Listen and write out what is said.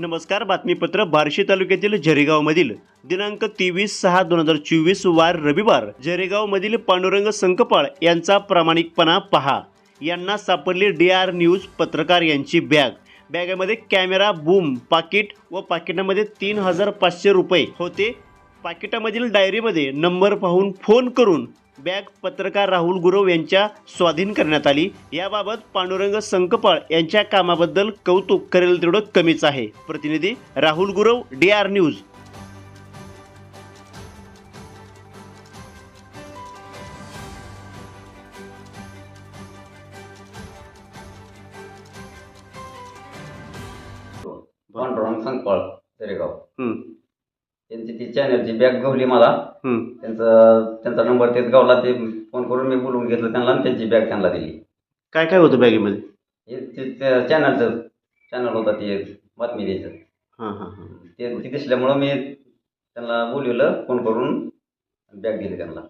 नमस्कार बातमीपत्र बार्शी तालुक्यातील झरेगावमधील दिनांक तेवीस सहा दोन हजार चोवीस वार रविवार झरेगावमधील पांडुरंग संकपाळ यांचा प्रामाणिकपणा पहा. यांना सापडली डी आर न्यूज पत्रकार यांची बॅग. बॅगेमध्ये कॅमेरा बूम पाकिट व पाकिटामध्ये तीन हजार पाचशे रुपये होते. पाकिटामधील डायरीमध्ये नंबर पाहून फोन करून बॅग पत्रकार राहुल गुरव यांच्या स्वाधीन करण्यात आली. याबाबत पांडुरंग संकपाळ यांच्या कामाबद्दल कौतुक करेल तेवढं कमीच आहे. प्रतिनिधी Rahul Gurav D R news Pandurang Sankpal त्यांची ती चॅनलची बॅग गवली मला. हं. त्यांचा त्यांचा नंबर तेच गावला ते फोन करून मी बोलवून घेतलं त्यांना आणि त्यांची बॅग त्यांना दिली. काय काय होतं बॅगेमध्ये हे ते त्या चॅनलचं चॅनल होता ते बातमी द्यायचं. हां हां हां. ते ती दिसल्यामुळं मी त्यांना बोलवलं फोन करून बॅग दिली त्यांना.